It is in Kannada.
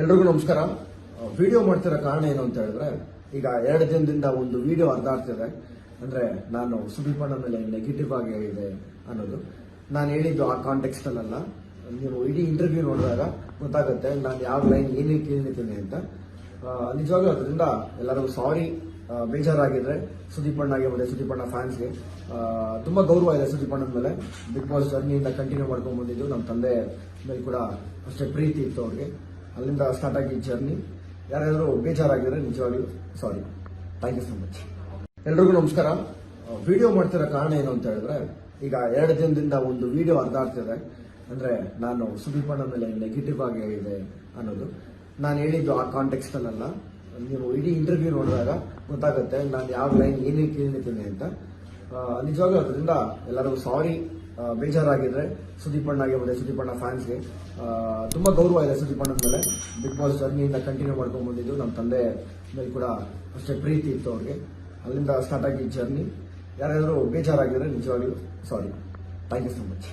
ಎಲ್ರಿಗೂ ನಮಸ್ಕಾರ. ವಿಡಿಯೋ ಮಾಡ್ತಿರೋ ಕಾರಣ ಏನು ಅಂತ ಹೇಳಿದ್ರೆ, ಈಗ ಎರಡು ದಿನದಿಂದ ಒಂದು ವಿಡಿಯೋ ಅರ್ಧಾಡ್ತಿದೆ ಅಂದ್ರೆ ನಾನು ಸುದೀಪ್ ಅಣ್ಣ ಮೇಲೆ ನೆಗೆಟಿವ್ ಆಗಿ ಹೇಳಿದೆ ಅನ್ನೋದು. ನಾನು ಹೇಳಿದ್ದು ಆ ಕಾಂಟೆಕ್ಸ್ಟ್ ಅಲ್ಲ ನೀವು ಇಡೀ ಇಂಟರ್ವ್ಯೂ ನೋಡಿದಾಗ ಗೊತ್ತಾಗುತ್ತೆ ನಾನು ಯಾವ ಲೈನ್ ಏನಕ್ಕೆ ಹೇಳಿದ್ದೀನಿ ಅಂತ. ನಿಜವಾಗ್ಲೂ ಅದರಿಂದ ಎಲ್ಲರಿಗೂ ಸಾರಿ ಬೇಜಾರಾಗಿದ್ರೆ ಸುದೀಪ್ ಅಣ್ಣಗೆ ಮತ್ತೆ ಸುದೀಪ್ ಅಣ್ಣ ಫ್ಯಾನ್ಸ್ಗೆ ತುಂಬಾ ಗೌರವ ಇದೆ ಸುದೀಪ್ ಅಣ್ಣನ ಮೇಲೆ ಬಿಗ್ ಬಾಸ್ ಜರ್ನಿಯಿಂದ ಕಂಟಿನ್ಯೂ ಮಾಡ್ಕೊಂಡು ಬಂದಿದ್ದು ನಮ್ಮ ತಂದೆ ಮೇಲೆ ಕೂಡ ಅಷ್ಟೇ ಪ್ರೀತಿ ಇತ್ತು ಅವ್ರಿಗೆ. ಅಲ್ಲಿಂದ ಸ್ಟಾರ್ಟ್ ಆಗಿ ಜರ್ನಿ ಯಾರಾದರೂ ಬೇಜಾರಾಗಿದ್ರೆ ನಿಜವಾಗ್ಲೂ sorry thank you so much ಎಲ್ರಿಗೂ ನಮಸ್ಕಾರ. ವಿಡಿಯೋ ಮಾಡ್ತಿರೋ ಕಾರಣ ಏನು ಅಂತ ಹೇಳಿದ್ರೆ, ಈಗ ಎರಡು ದಿನದಿಂದ ಒಂದು ವಿಡಿಯೋ ಅರ್ಧಾಡ್ತಿದೆ ಅಂದ್ರೆ ನಾನು ಸುದೀಪ್ ಅಣ್ಣ ಮೇಲೆ ನೆಗೆಟಿವ್ ಆಗಿ ಹೇಳಿದೆ ಅನ್ನೋದು. ನಾನು ಹೇಳಿದ್ದು ಆ ಕಾಂಟೆಕ್ಸ್ಟ್ ಅಲ್ಲ ನೀವು ಇಡೀ ಇಂಟರ್ವ್ಯೂ ನೋಡಿದಾಗ ಗೊತ್ತಾಗುತ್ತೆ ನಾನು ಯಾವ ಲೈನ್ ಏನೇನು ಕೇಳಿರ್ತೀನಿ ಅಂತ. ನಿಜವಾಗ್ಲೂ ಅದರಿಂದ ಎಲ್ಲರಿಗೂ ಸಾರಿ ಬೇಜಾರಾಗಿದ್ರೆ ಸುದೀಪ್ ಅಣ್ಣ ಆಗಿರ್ಬೋದು ಸುದೀಪ್ ಅಣ್ಣ ಫ್ಯಾನ್ಸ್ಗೆ ತುಂಬಾ ಗೌರವ ಇದೆ ಸುದೀಪ್ ಅಣ್ಣ ಮೇಲೆ. ಬಿಗ್ ಬಾಸ್ ಜರ್ನಿಯಿಂದ ಕಂಟಿನ್ಯೂ ಮಾಡ್ಕೊಂಡು ಬಂದಿದ್ದು ನಮ್ಮ ತಂದೆ ಮೇಲೆ ಕೂಡ ಅಷ್ಟೇ ಪ್ರೀತಿ ಇತ್ತು ಅವ್ರಿಗೆ. ಅಲ್ಲಿಂದ ಸ್ಟಾರ್ಟ್ ಆಗಿದ್ದ ಜರ್ನಿ. ಯಾರಾದರೂ ಬೇಜಾರಾಗಿದ್ರೆ ನಿಜವಾಗ್ಲೂ sorry thank you so much